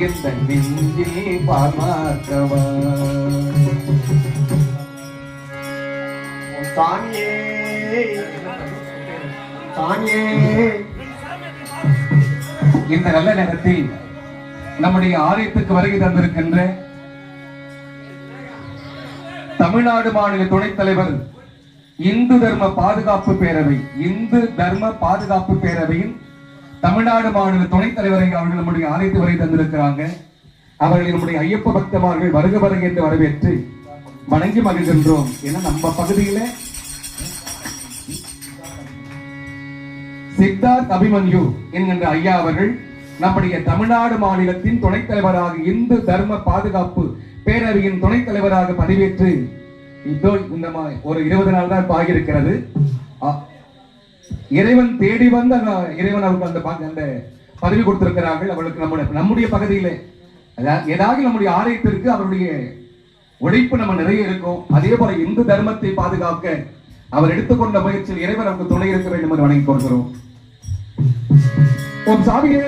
இந்த நெஞ்சில் பார்மாக்கவா தானியே தானியே இந்த நல்ல நேரத்தில் நம்முடைய ஆலயத்துக்கு வருகை தந்திருக்கின்ற தமிழ்நாடு மாநில துணைத் தலைவர் இந்து தர்ம பாதுகாப்பு பேரவை இந்து தர்ம பாதுகாப்பு பேரவையின் தமிழ்நாடு மாநில துணைத் தலைவரை அவர்கள் நம்முடைய அழைத்து வரை தந்திருக்கிறாங்க. அவர்களை நம்முடைய ஐயப்ப பக்தமார்கள் வருக வருக என்று வரவேற்று வணங்கி மகிழ்கின்றோம். ஏன்னா நம்ம பகுதியில? சித்தார்த் அபிமன்யு என்கின்ற ஐயா அவர்கள் நம்முடைய தமிழ்நாடு மாநிலத்தின் துணைத் தலைவராக இந்து தர்ம பாதுகாப்பு பேரவையின் துணைத் தலைவராக பதவியேற்று இதோ இந்த ஒரு இருபது நாள் தான் ஆகியிருக்கிறது இறைவன் தேடி வந்த அந்த இறைவன் அவருக்கு அந்த அந்த பதவி கொடுத்திருக்கிறார்கள். அவளுக்கு நம்முடைய நம்முடைய பகுதியிலே. ஏதாவது நம்முடைய ஆலயத்திற்கு அவருடைய உழைப்பு நம்ம நிறைய இருக்கும். அதே போல இந்து தர்மத்தை பாதுகாக்க அவர் எடுத்துக்கொண்ட முயற்சியில் இறைவன் நமக்கு துணை இருக்க வேண்டும் என்று வணங்கி கொள்கிறோம். ஓம் சாமியே!